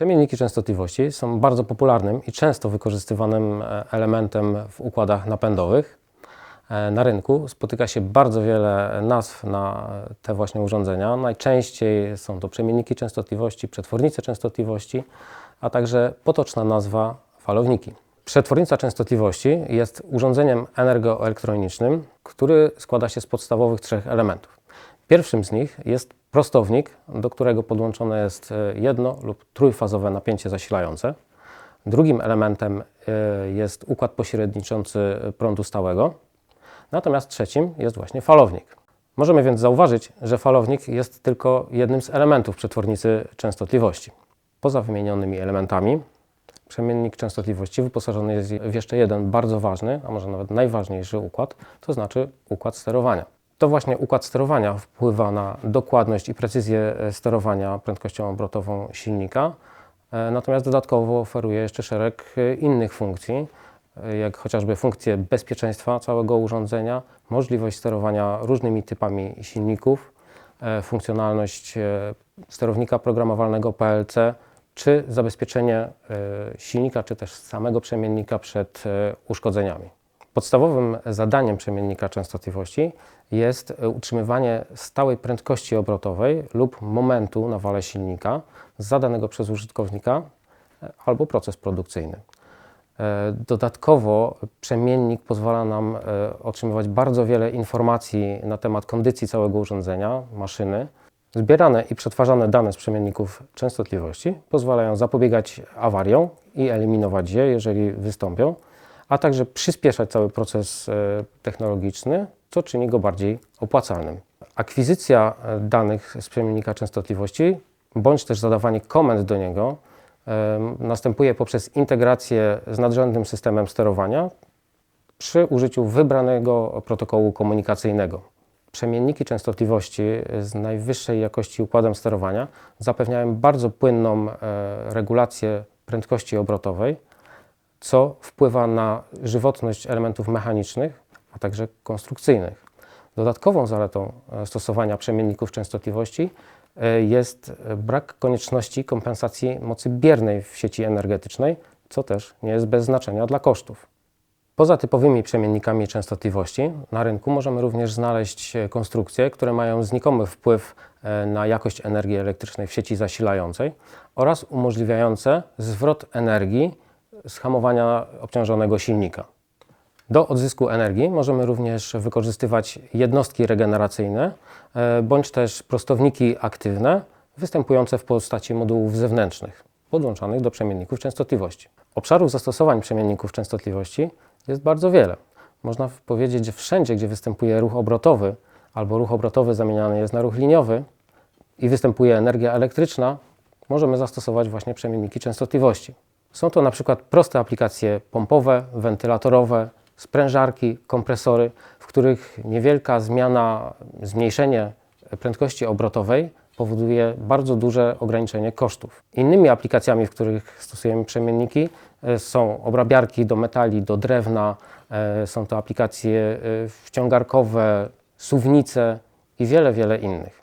Przemienniki częstotliwości są bardzo popularnym i często wykorzystywanym e, elementem w układach napędowych. E, Na rynku spotyka się bardzo wiele nazw na te właśnie urządzenia. Najczęściej są to przemienniki częstotliwości, przetwornice częstotliwości, a także potoczna nazwa falowniki. Przetwornica częstotliwości jest urządzeniem energoelektronicznym, który składa się z podstawowych trzech elementów. Pierwszym z nich jest prostownik, do którego podłączone jest e, jedno lub trójfazowe napięcie zasilające. Drugim elementem e, jest układ pośredniczący prądu stałego. Natomiast trzecim jest właśnie falownik. Możemy więc zauważyć, że falownik jest tylko jednym z elementów przetwornicy częstotliwości. Poza wymienionymi elementami, przemiennik częstotliwości wyposażony jest w jeszcze jeden bardzo ważny, a może nawet najważniejszy układ, to znaczy układ sterowania. To właśnie układ sterowania wpływa na dokładność i precyzję e, sterowania prędkością obrotową silnika, e, natomiast dodatkowo oferuje jeszcze szereg e, innych funkcji, jak chociażby funkcje bezpieczeństwa całego urządzenia, możliwość sterowania różnymi typami silników, funkcjonalność sterownika programowalnego PLC, czy zabezpieczenie silnika, czy też samego przemiennika przed uszkodzeniami. Podstawowym zadaniem przemiennika częstotliwości jest utrzymywanie stałej prędkości obrotowej lub momentu na wale silnika zadanego przez użytkownika e, albo proces produkcyjny. E, Dodatkowo przemiennik pozwala nam e, otrzymywać bardzo wiele informacji na temat kondycji całego urządzenia, maszyny. Zbierane i przetwarzane dane z przemienników częstotliwości pozwalają zapobiegać awariom i eliminować je, jeżeli wystąpią, a także przyspieszać cały proces e, technologiczny, co czyni go bardziej opłacalnym. Akwizycja e, danych z przemiennika częstotliwości bądź też zadawanie komend do niego następuje poprzez integrację z nadrzędnym systemem sterowania przy użyciu wybranego protokołu komunikacyjnego. Przemienniki częstotliwości z najwyższej jakości układem sterowania zapewniają bardzo płynną e, regulację prędkości obrotowej, co wpływa na żywotność elementów mechanicznych, a także konstrukcyjnych. Dodatkową zaletą e, stosowania przemienników częstotliwości e, jest brak konieczności kompensacji mocy biernej w sieci energetycznej, co też nie jest bez znaczenia dla kosztów. Poza typowymi przemiennikami częstotliwości na rynku możemy również znaleźć e, konstrukcje, które mają znikomy wpływ na jakość energii elektrycznej w sieci zasilającej oraz umożliwiające zwrot energii z hamowania obciążonego silnika. Do odzysku energii możemy również wykorzystywać jednostki regeneracyjne e, bądź też prostowniki aktywne występujące w postaci modułów zewnętrznych podłączanych do przemienników częstotliwości. Obszarów zastosowań przemienników częstotliwości jest bardzo wiele. Można powiedzieć, że wszędzie, gdzie występuje ruch obrotowy albo ruch obrotowy zamieniany jest na ruch liniowy i występuje energia elektryczna, możemy zastosować właśnie przemienniki częstotliwości. Są to na przykład proste aplikacje pompowe, wentylatorowe, sprężarki, kompresory, w których niewielka zmiana, zmniejszenie prędkości obrotowej powoduje bardzo duże ograniczenie kosztów. Innymi aplikacjami, w których stosujemy przemienniki, e, są obrabiarki do metali, do drewna, e, są to aplikacje e, wciągarkowe, suwnice i wiele, wiele innych.